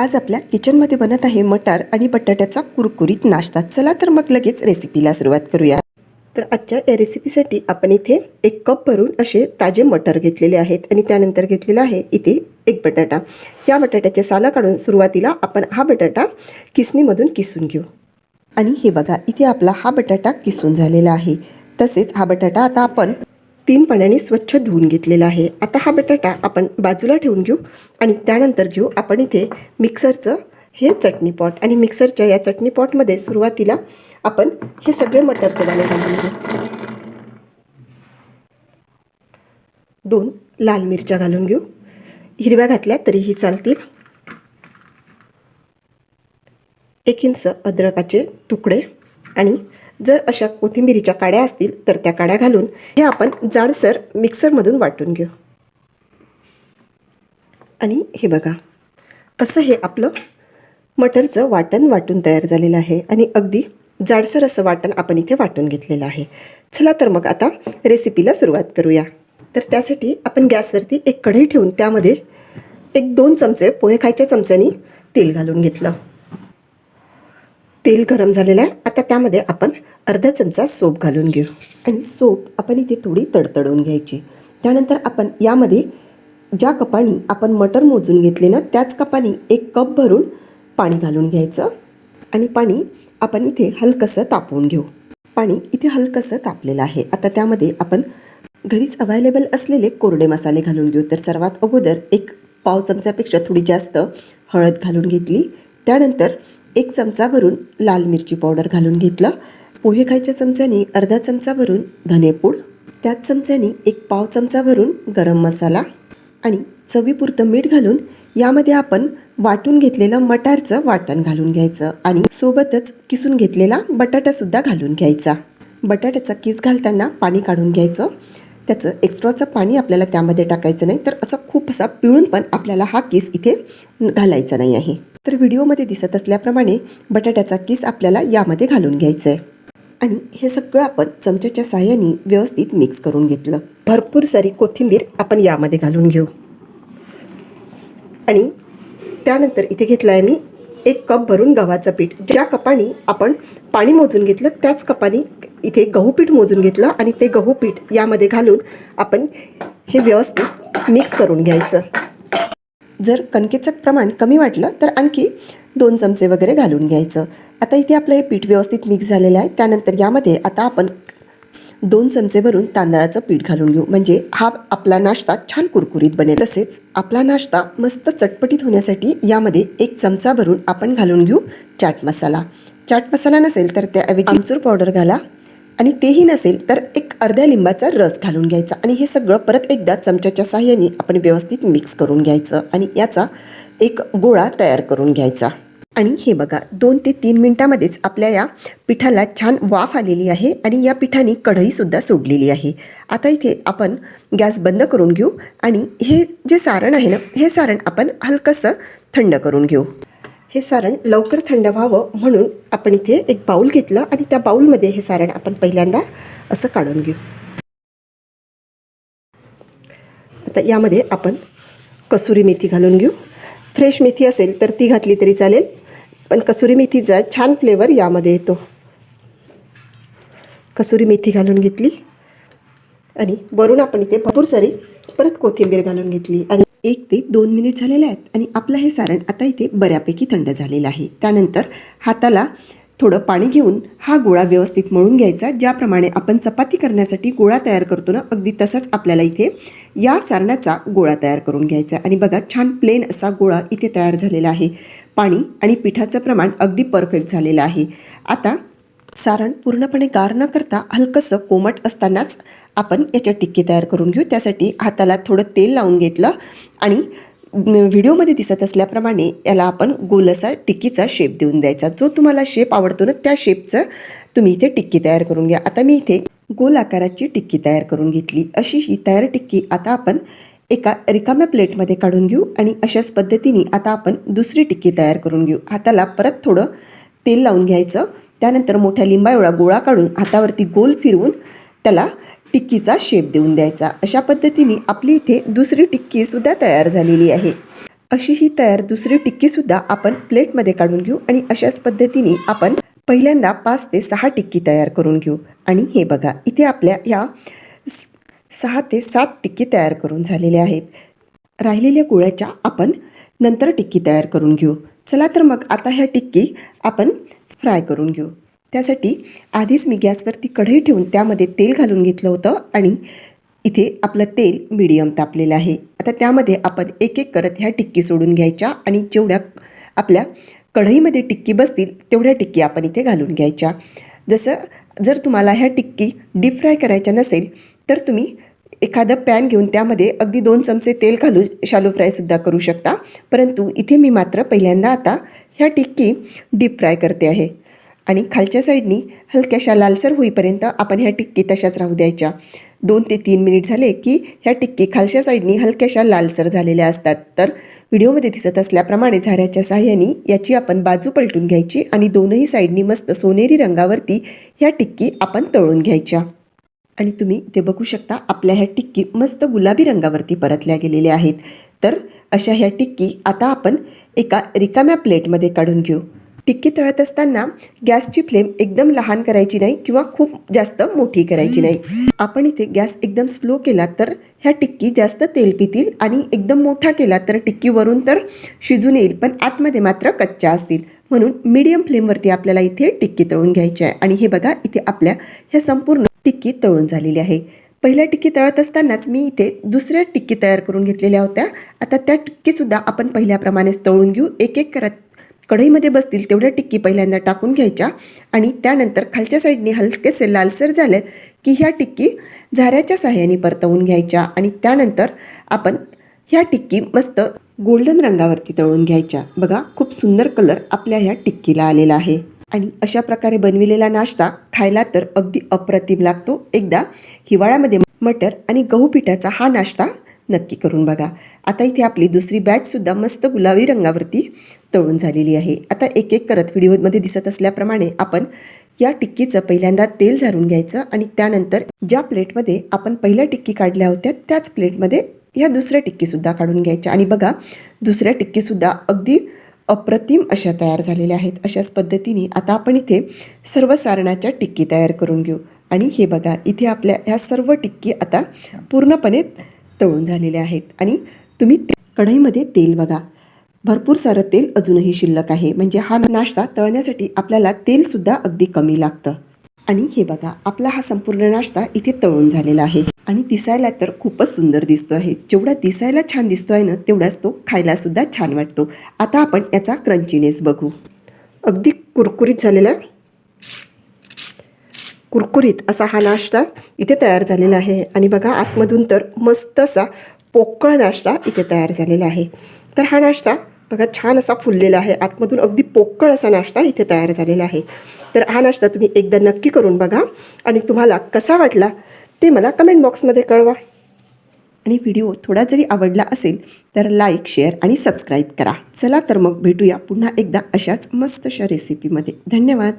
आज आपल्या किचनमध्ये बनत आहे मटार आणि बटाट्याचा कुरकुरीत नाश्ता. चला तर मग लगेच रेसिपीला सुरुवात करूया. तर आजच्या या रेसिपीसाठी आपण इथे एक कप भरून असे ताजे मटर घेतलेले आहेत आणि त्यानंतर घेतलेला आहे इथे एक बटाटा. या बटाट्याचे साला काढून सुरुवातीला आपण हा बटाटा किसणीमधून किसून घेऊ. आणि हे बघा इथे आपला हा बटाटा किसून झालेला आहे. तसेच हा बटाटा आता आपण तीन पाण्याने स्वच्छ धुवून घेतलेला आहे. आता हा बटाटा आपण बाजूला ठेवून घेऊ आणि त्यानंतर घेऊ आपण इथे मिक्सरचं हे चटणी पॉट. आणि मिक्सरच्या या चटणी पॉटमध्ये सुरुवातीला आपण हे सगळे मटरचे दाणे घालून घेऊ. दोन लाल मिरच्या घालून घेऊ. हिरव्या घातल्या तरीही चालतील. एक इंच अद्रकाचे तुकडे आणि जर अशा कोथिंबिरीच्या काड्या असतील तर त्या काड्या घालून हे आपण जाडसर मिक्सरमधून वाटून घेऊ. आणि हे बघा असं हे आपलं मटरचं वाटण वाटून तयार झालेलं आहे आणि अगदी जाडसर असं वाटण आपण इथे वाटून घेतलेलं आहे. चला तर मग आता रेसिपीला सुरुवात करूया. तर त्यासाठी आपण गॅसवरती एक कढई ठेवून त्यामध्ये एक दोन चमचे पोहे खायच्या चमच्यानी तेल घालून घेतलं. तेल गरम झालेलं आहे. आता त्यामध्ये आपण अर्धा चमचा सोप घालून घेऊ. आणि सोप आपण इथे थोडी तडतडवून घ्यायची. त्यानंतर आपण यामध्ये ज्या कपानी आपण मटर मोजून घेतले ना त्याच कपानी एक कप भरून पाणी घालून घ्यायचं. आणि पाणी आपण इथे हलकंसं तापवून घेऊ. पाणी इथे हलकंसं तापलेलं आहे. आता त्यामध्ये आपण घरीच अवेलेबल असलेले कोरडे मसाले घालून घेऊ. तर सर्वात अगोदर एक पाव चमच्यापेक्षा थोडी जास्त हळद घालून घेतली. त्यानंतर एक चमचा भरून लाल मिरची पावडर घालून घेतलं. पोहे खायच्या चमच्यानी अर्धा चमचा भरून धनेपूड त्याच चमच्यानी एक पाव चमचा भरून गरम मसाला आणि चवीपुरतं मीठ घालून यामध्ये आपण वाटून घेतलेलं मटारचं वाटण घालून घ्यायचं आणि सोबतच किसून घेतलेला बटाटासुद्धा घालून घ्यायचा. बटाट्याचा किस घालताना पाणी काढून घ्यायचं. त्याचं एक्स्ट्राचं पाणी आपल्याला त्यामध्ये टाकायचं नाही तर असं खूप असा पिळून पण आपल्याला हा किस इथे घालायचा नाही आहे. तर व्हिडिओमध्ये दिसत असल्याप्रमाणे बटाट्याचा किस आपल्याला यामध्ये घालून घ्यायचं आहे आणि हे सगळं आपण चमच्याच्या साह्याने व्यवस्थित मिक्स करून घेतलं. भरपूर सारी कोथिंबीर आपण यामध्ये घालून घेऊ. आणि त्यानंतर इथे घेतलं आहे मी एक कप भरून गव्हाचं पीठ. ज्या कपाने आपण पाणी मोजून घेतलं त्याच कपाने इथे गहू पीठ मोजून घेतलं आणि ते गहू पीठ यामध्ये घालून आपण हे व्यवस्थित मिक्स करून घ्यायचं. जर कणकेचं प्रमाण कमी वाटलं तर आणखी दोन चमचे वगैरे घालून घ्यायचं. आता इथे आपलं हे पीठ व्यवस्थित मिक्स झालेलं आहे. त्यानंतर यामध्ये आता आपण दोन चमचे भरून तांदळाचं पीठ घालून घेऊ. म्हणजे हा आपला नाश्ता छान कुरकुरीत बनेल. तसेच आपला नाश्ता मस्त चटपटीत होण्यासाठी यामध्ये एक चमचा भरून आपण घालून घेऊ चाट मसाला. चाट मसाला नसेल तर त्याऐवजी आमचूर पावडर घाला. आणि तेही नसेल तर एक अर्ध्या लिंबाचा रस घालून घ्यायचा आणि हे सगळं परत एकदा चमच्याच्या साहाय्याने आपण व्यवस्थित मिक्स करून घ्यायचं आणि याचा एक गोळा तयार करून घ्यायचा. आणि हे बघा दोन ते तीन मिनटामध्येच आपल्या या पिठाला छान वाफ आलेली आहे आणि या पिठाने कढईसुद्धा सोडलेली आहे. आता इथे आपण गॅस बंद करून घेऊ आणि हे जे सारण आहे ना हे सारण आपण हलकंसं थंड करून घेऊ. हे सारण लवकर थंड व्हावं म्हणून आपण इथे एक बाऊल घेतलं आणि त्या बाऊलमध्ये हे सारण आपण पहिल्यांदा असं काढून घेऊ. आता यामध्ये आपण कसुरी मेथी घालून घेऊ. फ्रेश मेथी असेल तर ती घातली तरी चालेल पण कसुरी मेथीचा छान फ्लेवर यामध्ये येतो. कसुरी मेथी घालून घेतली आणि वरून आपण इथे भरपूर सारी परत कोथिंबीर घालून घेतली आणि एक ते दोन मिनिट झालेले आहेत आणि आपलं हे सारण आता इथे बऱ्यापैकी थंड झालेलं आहे. त्यानंतर हाताला थोडं पाणी घेऊन हा गोळा व्यवस्थित मळून घ्यायचा ज्याप्रमाणे आपण चपाती करण्यासाठी गोळा तयार करतो ना अगदी तसाच आपल्याला इथे या सारणाचा गोळा तयार करून घ्यायचा आणि बघा छान प्लेन असा गोळा इथे तयार झालेला आहे. पाणी आणि पिठाचं प्रमाण अगदी परफेक्ट झालेलं आहे. आता सारण पूर्णपणे गार न करता हलकंसं कोमट असतानाच आपण याच्या टिक्की तयार करून घेऊ. त्यासाठी हाताला थोडं तेल लावून घेतलं आणि व्हिडिओमध्ये दिसत असल्याप्रमाणे याला आपण गोल असा टिक्कीचा शेप देऊन द्यायचा. जो तुम्हाला शेप आवडतो ना त्या शेपचं तुम्ही इथे टिक्की तयार करून घ्या. आता मी इथे गोल आकाराची टिक्की तयार करून घेतली. अशी ही तयार टिक्की आता आपण एका रिकाम्या प्लेटमध्ये काढून घेऊ आणि अशाच पद्धतीने आता आपण दुसरी टिक्की तयार करून घेऊ. हाताला परत थोडं तेल लावून घ्यायचं. त्यानंतर मोठ्या लिंबा एवढा गोळा काढून हातावरती गोल फिरवून त्याला टिक्कीचा शेप देऊन द्यायचा. अशा पद्धतीने आपली इथे दुसरी टिक्कीसुद्धा तयार झालेली आहे. अशी ही तयार दुसरी टिक्कीसुद्धा आपण प्लेटमध्ये काढून घेऊ आणि अशाच पद्धतीने आपण पहिल्यांदा पाच ते सहा टिक्की तयार करून घेऊ. आणि हे बघा इथे आपल्या ह्या स- सहा ते सात टिक्की तयार करून झालेल्या आहेत. राहिलेल्या गुळ्याच्या आपण नंतर टिक्की तयार करून घेऊ. चला तर मग आता ह्या टिक्की आपण फ्राय करून घेऊ. त्यासाठी आधीच मी गॅसवरती कढई ठेवून त्यामध्ये तेल घालून घेतलं होतं आणि इथे आपलं तेल मिडियम तापलेलं आहे. आता त्यामध्ये आपण एक एक करत ह्या टिक्की सोडून घ्यायच्या आणि जेवढ्या आपल्या कढईमध्ये टिक्की बसतील तेवढ्या टिक्की आपण इथे घालून घ्यायच्या. जसं जर तुम्हाला ह्या टिक्की डीप फ्राय करायच्या नसेल तर तुम्ही एखादं पॅन घेऊन त्यामध्ये अगदी दोन चमचे तेल घालून शालो फ्रायसुद्धा करू शकता. परंतु इथे मी मात्र पहिल्यांदा आता ह्या टिक्की डीप फ्राय करते आहे. आणि खालच्या साईडनी हलक्याशा लालसर होईपर्यंत आपण ह्या टिक्की तशाच राहू द्यायच्या. दोन ते तीन मिनिट झाले की ह्या टिक्की खालच्या साईडनी हलक्याशा लालसर झालेल्या असतात. तर व्हिडिओमध्ये दिसत असल्याप्रमाणे झाऱ्याच्या साह्याने याची आपण बाजू पलटून घ्यायची आणि दोनही साईडनी मस्त सोनेरी रंगावरती ह्या टिक्की आपण तळून घ्यायच्या. आणि तुम्ही इथे बघू शकता आपल्या ह्या टिक्की मस्त गुलाबी रंगावरती परतल्या गेलेल्या आहेत. तर अशा ह्या टिक्की आता आपण एका रिकाम्या प्लेटमध्ये काढून घेऊ. टिक्की तळत असताना गॅसची फ्लेम एकदम लहान करायची नाही किंवा खूप जास्त मोठी करायची नाही. आपण इथे गॅस एकदम स्लो केला तर ह्या टिक्की जास्त तेल पितील आणि एकदम मोठा केला तर टिक्कीवरून तर शिजून येईल पण आतमध्ये मात्र कच्च्या असतील. म्हणून मीडियम फ्लेमवरती आपल्याला इथे टिक्की तळून घ्यायची आहे. आणि हे बघा इथे आपल्या ह्या संपूर्ण टिक्की तळून झालेली आहे. पहिल्या टिक्की तळत असतानाच मी इथे दुसऱ्या टिक्की तयार करून घेतलेल्या होत्या. आता त्या टिक्कीसुद्धा आपण पहिल्याप्रमाणेच तळून घेऊ. एक एक करत कढईमध्ये बसतील तेवढ्या टिक्की पहिल्यांदा टाकून घ्यायच्या आणि त्यानंतर खालच्या साईडने हलकेसे लालसर झालं की ह्या टिक्की झाऱ्याच्या साह्याने परतवून घ्यायच्या आणि त्यानंतर आपण ह्या टिक्की मस्त गोल्डन रंगावरती तळून घ्यायच्या. बघा खूप सुंदर कलर आपल्या ह्या टिक्कीला आलेला आहे. आणि अशा प्रकारे बनविलेला नाश्ता खायला तर अगदी अप्रतिम लागतो. एकदा हिवाळ्यामध्ये मटर आणि गहू पिठाचा हा नाश्ता नक्की करून बघा. आता इथे आपली दुसरी बॅचसुद्धा मस्त गुलाबी रंगावरती तळून झालेली आहे. आता एक एक करत व्हिडिओमध्ये दिसत असल्याप्रमाणे आपण या टिक्कीचं पहिल्यांदा तेल झारून घ्यायचं आणि त्यानंतर ज्या प्लेटमध्ये आपण पहिल्या टिक्की काढल्या होत्या त्याच प्लेटमध्ये ह्या दुसऱ्या टिक्कीसुद्धा काढून घ्यायच्या. आणि बघा दुसऱ्या टिक्कीसुद्धा अगदी अप्रतिम अशा तयार झालेल्या आहेत. अशाच पद्धतीने आता आपण इथे सर्व सारणाच्या टिक्की तयार करून घेऊ. आणि हे बघा इथे आपल्या ह्या सर्व टिक्की आता पूर्णपणे तळून झालेल्या आहेत. आणि तुम्ही ते- कढईमध्ये तेल बघा. भरपूर सारं तेल अजूनही शिल्लक आहे. म्हणजे हा नाश्ता तळण्यासाठी आपल्याला तेलसुद्धा अगदी कमी लागतं. आणि हे बघा आपला हा संपूर्ण नाश्ता इथे तळून झालेला आहे. आणि दिसायला तर खूपच सुंदर दिसतो आहे. जेवढा दिसायला छान दिसतो आहे ना तेवढाच तो खायला सुद्धा छान वाटतो. आता आपण याचा क्रंचीनेस बघू. अगदी कुरकुरीत झालेला. कुरकुरीत असा हा नाश्ता इथे तयार झालेला आहे. आणि बघा आतमधून तर मस्त असा पोकळ नाश्ता इथे तयार झालेला आहे. तर हा नाश्ता बघा छान असा फुललेला आहे. आतमधून अगदी पोकळ असा नाश्ता इथे तयार झालेला आहे. तर हा नाश्ता तुम्ही एकदा नक्की करून बघा आणि तुम्हाला कसा वाटला ते मला कमेंट बॉक्समध्ये कळवा. आणि व्हिडिओ थोडा जरी आवडला असेल तर लाईक शेअर आणि सबस्क्राईब करा. चला तर मग भेटूया पुन्हा एकदा अशाच मस्त अशा रेसिपीमध्ये धन्यवाद.